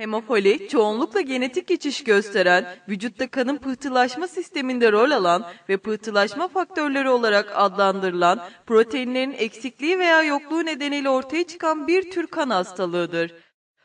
Hemofili, çoğunlukla genetik geçiş gösteren, vücutta kanın pıhtılaşma sisteminde rol alan ve pıhtılaşma faktörleri olarak adlandırılan proteinlerin eksikliği veya yokluğu nedeniyle ortaya çıkan bir tür kan hastalığıdır.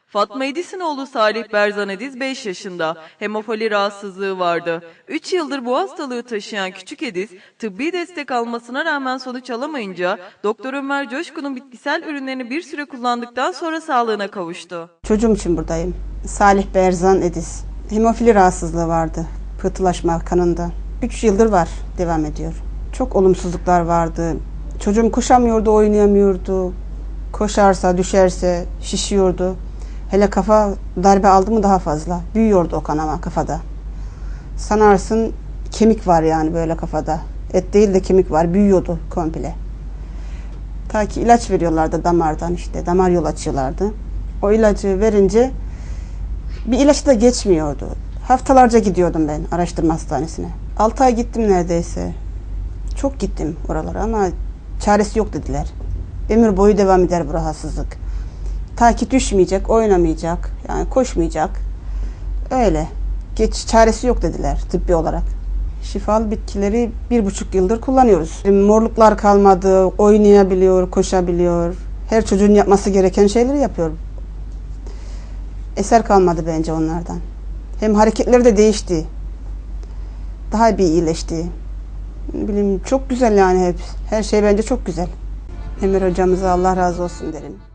Fatma Edisinoğlu Salih Berzan Ediz 5 yaşında. Hemofili rahatsızlığı vardı. 3 yıldır bu hastalığı taşıyan küçük Ediz, tıbbi destek almasına rağmen sonuç alamayınca Doktor Ömer Coşkun'un bitkisel ürünlerini bir süre kullandıktan sonra sağlığına kavuştu. Çocuğum için buradayım. Salih Berzan Ediz. Hemofili rahatsızlığı vardı. Pıhtılaşma kanında. 3 yıldır var. Devam ediyor. Çok olumsuzluklar vardı. Çocuğum koşamıyordu, oynayamıyordu. Koşarsa, düşerse şişiyordu. Hele kafa darbe aldı mı daha fazla. Büyüyordu o kanama kafada. Sanarsın kemik var yani böyle kafada. Et değil de kemik var. Büyüyordu komple. Ta ki ilaç veriyorlardı damardan işte. Damar yol açıyorlardı. O ilacı verince bir ilaç da geçmiyordu. Haftalarca gidiyordum ben araştırma hastanesine. 6 ay gittim neredeyse. Çok gittim oralara ama çaresi yok dediler. Ömür boyu devam eder bu rahatsızlık. Ta ki düşmeyecek, oynamayacak, yani koşmayacak. Öyle. Geç çaresi yok dediler tıbbi olarak. Şifalı bitkileri bir buçuk yıldır kullanıyoruz. Morluklar kalmadı, oynayabiliyor, koşabiliyor. Her çocuğun yapması gereken şeyleri yapıyor. Eser kalmadı bence onlardan. Hem hareketleri de değişti. Daha bir iyileşti. Bileyim çok güzel yani hep. Her şey bence çok güzel. Emir hocamıza Allah razı olsun derim.